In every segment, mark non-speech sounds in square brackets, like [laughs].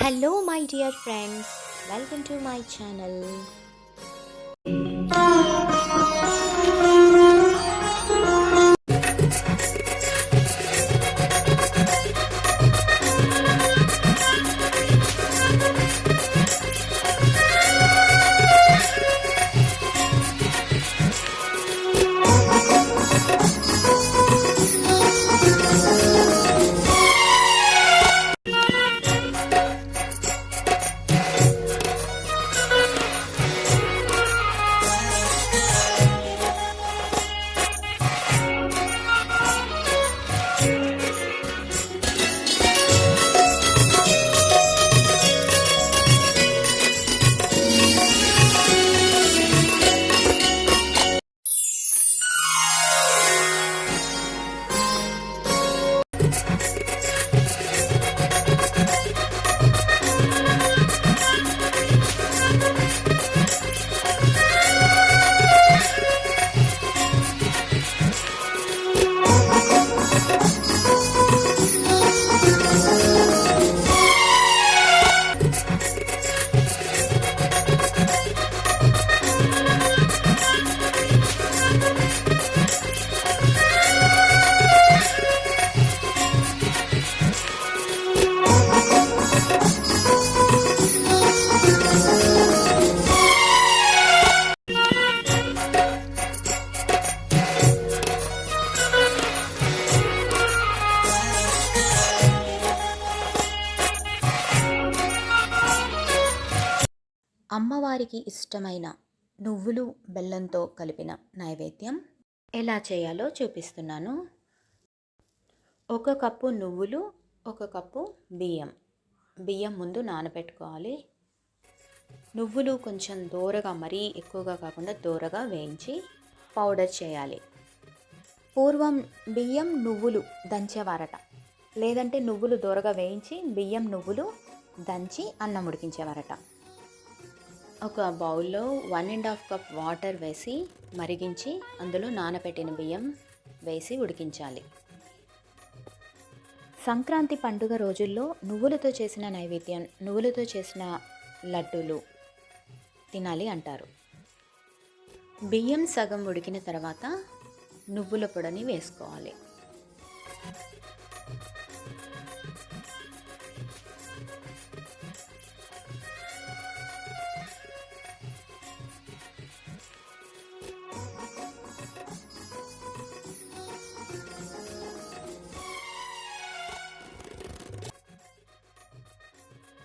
Hello, my dear friends. Welcome to my channel. అమ్మవారికి ఇష్టమైన నువ్వులు బెల్లంతో కలిపిన నైవేద్యం ఎలా చేయాలో చూపిస్తున్నాను. ఒక కప్పు నువ్వులు ఒక కప్పు బియ్యం. బియ్యం ముందు నానబెట్టుకోవాలి. నువ్వులు కొంచెం దూరగా మరీ ఎక్కువగా కాకుండా దూరగా వేయించి పౌడర్ చేయాలి. పూర్వం బియ్యం నువ్వులు దంచేవారట. లేదంటే నువ్వులు దూరగా వేయించి బియ్యం నువ్వులు దంచి అన్నం ఉడికించేవారట. ఒక బౌల్లో one and half cup water వేసి మరిగించి అందులో నానబెట్టిన బియ్యం వేసి ఉడికించాలి. సంక్రాంతి పండుగ రోజుల్లో నువ్వులతో చేసిన నైవేద్యం నువ్వులతో చేసిన లడ్డూలు తినాలి అంటారు. బియ్యం సగం ఉడికిన తర్వాత నువ్వుల పొడిని వేసుకోవాలి.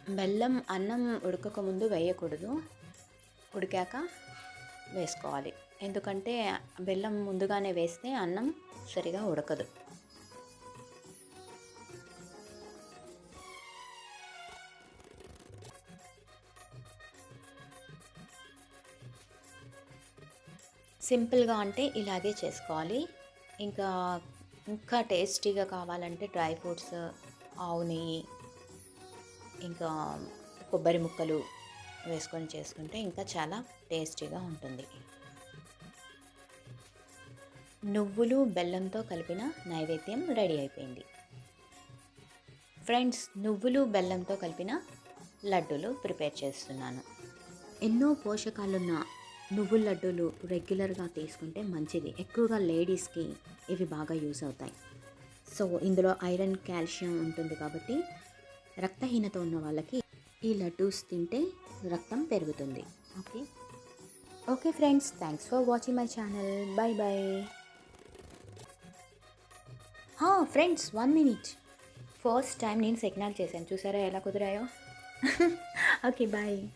బెల్లం అన్నం ఉడకక ముందు వేయకూడదు. ఉడికాక వేసుకోవాలి. ఎందుకంటే బెల్లం ముందుగానే వేస్తే అన్నం సరిగా ఉడకదు. సింపుల్గా అంటే ఇలాగే చేసుకోవాలి. ఇంకా ఇంకా టేస్టీగా కావాలంటే డ్రై ఫ్రూట్స్ ఆవు నెయ్యి ఇంకా కొబ్బరి ముక్కలు వేసుకొని చేసుకుంటే ఇంకా చాలా టేస్టీగా ఉంటుంది. నువ్వులు బెల్లంతో కలిపిన నైవేద్యం రెడీ అయిపోయింది. ఫ్రెండ్స్ నువ్వులు బెల్లంతో కలిపిన లడ్డూలు ప్రిపేర్ చేస్తున్నాను. ఎన్నో పోషకాలున్న నువ్వుల లడ్డూలు రెగ్యులర్గా తీసుకుంటే మంచిది. ఎక్కువగా లేడీస్కి ఇవి బాగా యూస్ అవుతాయి. సో ఇందులో ఐరన్ కాల్షియం ఉంటుంది కాబట్టి రక్తహీనత ఉన్న వాళ్ళకి ఈ లడ్డూస్ తింటే రక్తం పెరుగుతుంది. Okay? Okay friends thanks for watching my channel. Bye bye friends one minute. First time నేను సెకినాలు చేశాను. చూసారా ఎలా కుదిరాయో? [laughs] Okay bye.